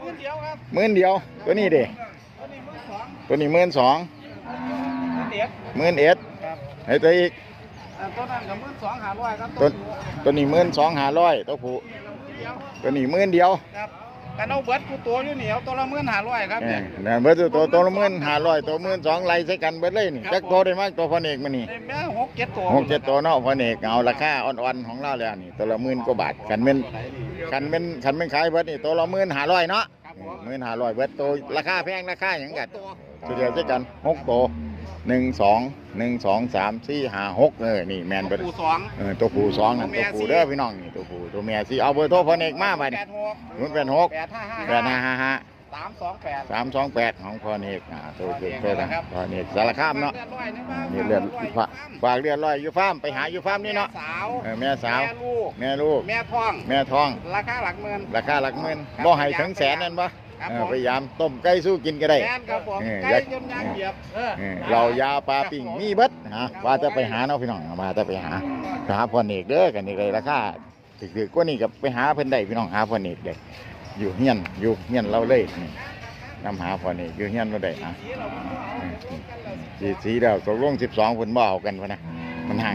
หมื่นเดียวครับหมื่นเดียว ตัวนี้เด้ตัวนี้หมื่นสองตัวนี้หมื่นสองเด็ดหมื่นเอ็ดครับให้ตัวอีกอ่าตัวนั้นกับหมื่นสองหาร้อยครับตัวนี้ตัวนี้หมื่นสองห้าร้อยตัวผู้เดียวตัวนี้หมื่นเดียวครับ กันเอาเบิดกูตัวอยู่เหนียวตัวละหมื่นหาร้อยครับเอเนี่อยนะเบิดตัวตัวตัวละหมื่นห้าร้อยตัวหมื่นสองไล่ใส่กันเบิดเลยนี่ครับจักตัวได้มากตัวพันเอกมานี่ได้แม่หกเจ็ดตัวหกเจ็ดตัวเนาะพันเอกเอาราคาอ่อนๆของเราแล้วนี่ตัวละหมื่นกว่าบาทกันเป็นกันเป็นกันเป็นขายเบิดนี่ตัวละหมื่นห้าร้อยเนาะครับผมหมื่นห้าร้อยเบิดตัวราคาแพงราคาอย่างกันตัวตัวเดียวใช่กันหกตัว หนึ่งสองหนึ่งสองสามสี่ห้าหกเออนี่แมนเบิดกูสอง เออตัวผู้สองนั่นตัตัววเมียผู้สี่เด้อพี่น้องนี่ตัวผู้ตัวเมียสิเอาเบอร์โทรพันเอกมาไปแปนี่ดหกมันเป็นหก แปดห้าห้าแปดห้าห้าห้าสามสองแปดสามสองแปดของพันเอกอ่าตัวเกิดเกิดนะพันเอกสารคามเนาะนี่เลือดฝากฝากเลือดลอยอยู่ฟาร์มไปหาอยู่ฟาร์มนี่เนาะสาวเออแม่สาว แม่ลูก แม่ลูก แม่ท้อง แม่ท้อง ราคาหลักหมื่นราคาหลักหมื่นครับบ่ให้ถึงแสนนั่นปะ ครับเอผอมพยายามต้มไก่สู้กินก็ได้ แม่นครับผมเออ ไก่อยากยนยางเหยียบเออเออเรายาปลาปิ่งมีเบิดฮะว่าจะไปหาเนาะพี่น้องว่าจะไปหาไปหาพันเอกเด้อกันนี่เลยราคาถือๆกว่านี่กับไปหาเพิ่นได้พี่น้องหาพันเอกได้อยู่เฮียนอยู่เฮียนเราเลยนี่นำหาพันเอกอยู่เฮียนเราได้อะเออสีสีแล้วตกลง12เพิ่นบ่เอากันพะนะมันห่าง